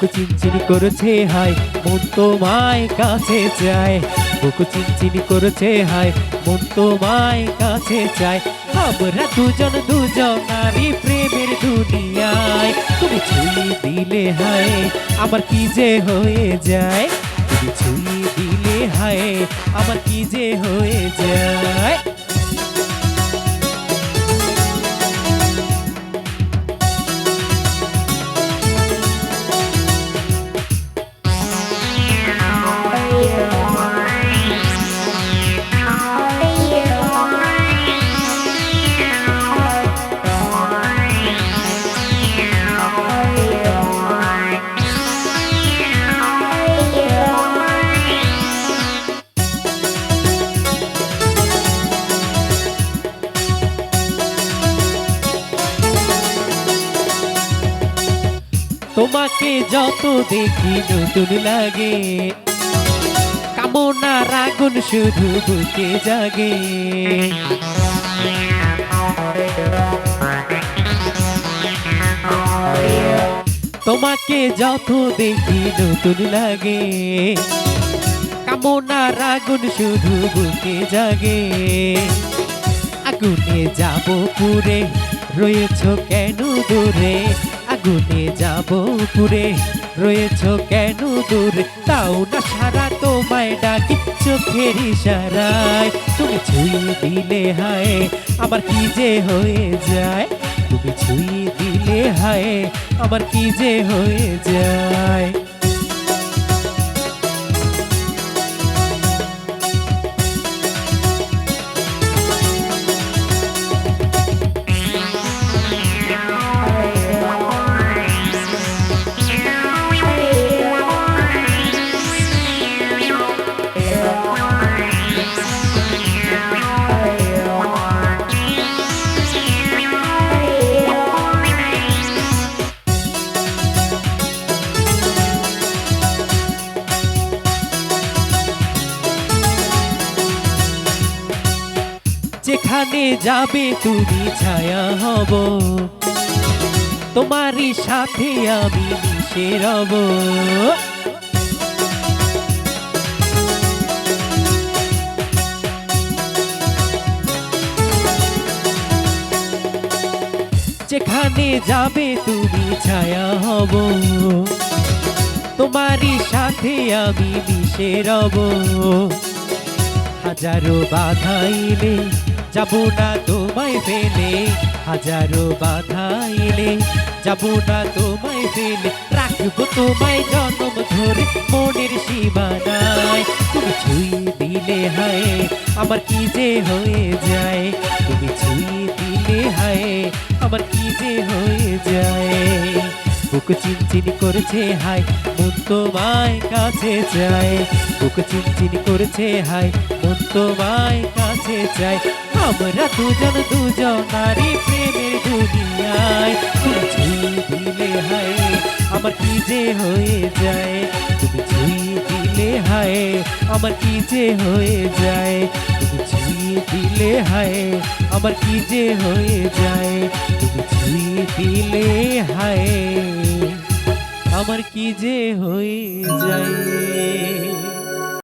বুক চিনচিনি করেছে হাই মন তোমায় কাছে চায়। বুক চিনচিনি করেছে হাই মন তোমায় কাছে চায়। আমরা দুজন দুজন নারী প্রেমের দুনিয়ায়। তুমি ছুঁয়ে দিলে, হায়, আমার কি যে হয়ে যায়? তুমি ছুঁয়ে দিলে, হায়, আমার কি যে হয়ে যায়? তোমাকে যত দেখি নতুন লাগে কামনার আগুন শুধু বুকে জাগে। তোমাকে যত দেখি নতুন লাগে কামনার আগুন শুধু বুকে জাগে। আগুনে যাব পুরে, রয়েছ কেন দূরে? আগুনে যাব পুরে রয়েছ কেন দূরে? তাও না সারা তোমায় ডাকি চোখের ইশারায়। তুমি ছুঁয়ে দিলে হায়, আমার কি যে হয়ে যায়? তুমি ছুঁয়ে দিলে হায়, আমার কি যে হয়ে যায়? যেখানে যাবে তুমি ছায়া হব। তোমারই সাথে আমি মিশে রব। যেখানে যাবে তুমি ছায়া হব। তোমারই সাথে আমি মিশে রব। হাজারো বাধা এলে যাব না তোমায় ফেলে, হাজারো বাধা এলে। যাব না তোমায় ফেলে, রাখব তোমায় জন্ম ধরে মনের সীমানায়। তুমি ছুঁয়ে দিলে হায়, আমার কি যে হয়ে যায়? তুমি ছুঁয়ে দিলে হায়, আমার কি যে হয়ে যায়? বুক চিনচিনি করেছে হাই মন তোমায় কাছে চায়। বুক চিনচিনি করেছে হাই মন তোমায় কাছে চায়। আমরা দুজন দুজন নারী প্রেমের দুনিয়ায় তুমি ছুঁয়ে দিলে হায় আমার কি যে হয়ে যায় তুমি ছুঁয়ে দিলে হায় আমার কি যে হয়ে যায় তুমি ছুঁয়ে দিলে হায় আমার কি যে হয়ে যায় তুমি ছুঁয়ে দিলে হায় আমার কি যে হয়ে যায়